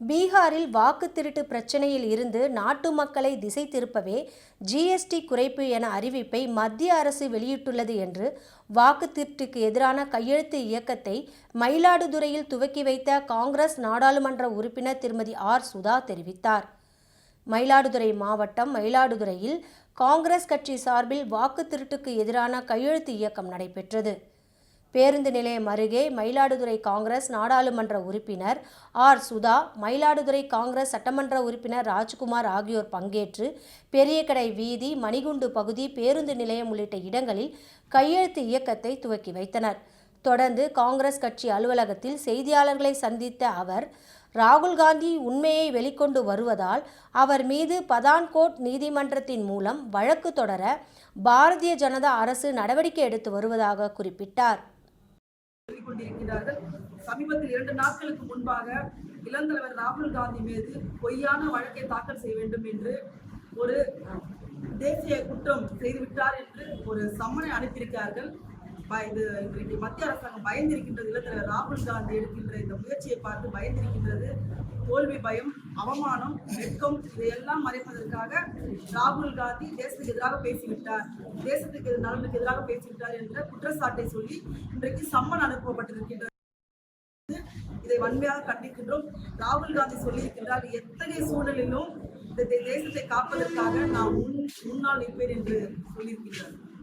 பீகாரில் வாக்கு திருட்டு பிரச்சனையில் இருந்து நாட்டு மக்களை திசை திருப்பவே ஜிஎஸ்டி குறைப்பு என அறிவிப்பை மத்திய அரசு வெளியிட்டுள்ளது என்று வாக்கு திருட்டுக்கு எதிரான கையெழுத்து இயக்கத்தை மயிலாடுதுறையில் துவக்கி வைத்த காங்கிரஸ் நாடாளுமன்ற உறுப்பினர் திருமதி ஆர். சுதா தெரிவித்தார். மயிலாடுதுறை மாவட்டம் மயிலாடுதுறையில் காங்கிரஸ் கட்சி சார்பில் வாக்கு திருட்டுக்கு எதிரான கையெழுத்து இயக்கம் நடைபெற்றது. பேருந்து நிலையம் அருகே மயிலாடுதுறை காங்கிரஸ் நாடாளுமன்ற உறுப்பினர் ஆர். சுதா மயிலாடுதுறை காங்கிரஸ் சட்டமன்ற உறுப்பினர் ராஜ்குமார் ஆகியோர் பங்கேற்று பெரியகடை வீதி மணிகுண்டு பகுதி பேருந்து நிலையம் உள்ளிட்ட இடங்களில் கையெழுத்து இயக்கத்தை துவக்கி வைத்தனர். தொடர்ந்து காங்கிரஸ் கட்சி அலுவலகத்தில் செய்தியாளர்களை சந்தித்த அவர் ராகுல் காந்தி உண்மையை வெளிக்கொண்டு வருவதால் அவர் மீது பதான்கோட் நீதிமன்றத்தின் மூலம் வழக்கு தொடர பாரதிய ஜனதா அரசு நடவடிக்கை எடுத்து வருவதாக குறிப்பிட்டார். கொண்டிருக்கிறார்கள் சமீபத்தில் இரண்டு நாட்களுக்கு முன்பாக இளந்தலைவர் ராகுல் காந்தி மீது பொய்யான வழக்கை தாக்கல் செய்ய வேண்டும் என்று ஒரு தேசிய குற்றம் செய்துவிட்டார் என்று ஒரு சம்மனை அனுப்பியிருக்கிறார்கள். இது இன்றைக்கு மத்திய அரசாங்கம் பயந்திருக்கின்றது இளந்தலைவர் ராகுல் காந்தி எடுக்கின்ற இந்த முயற்சியை பார்த்து பயந்திருக்கின்றது. தோல்வி பயம் அவமானம் வெட்கம் இதையெல்லாம் மறைப்பதற்காக ராகுல் காந்தி தேசத்துக்கு எதிராக பேசிவிட்டார். தேசத்துக்கு எது நலனுக்கு எதிராக பேசிவிட்டார் என்ற குற்றச்சாட்டை சொல்லி இன்றைக்கு சம்மன் அனுப்பப்பட்டிருக்கின்றது. இதை வன்மையாக கண்டிக்கின்றோம். ராகுல் காந்தி சொல்லியிருக்கின்றார் எத்தகைய சூழலிலும் இந்த தேசத்தை காப்பதற்காக நான் முன் முன்னால் நிற்பேன் என்று சொல்லியிருக்கின்றார்.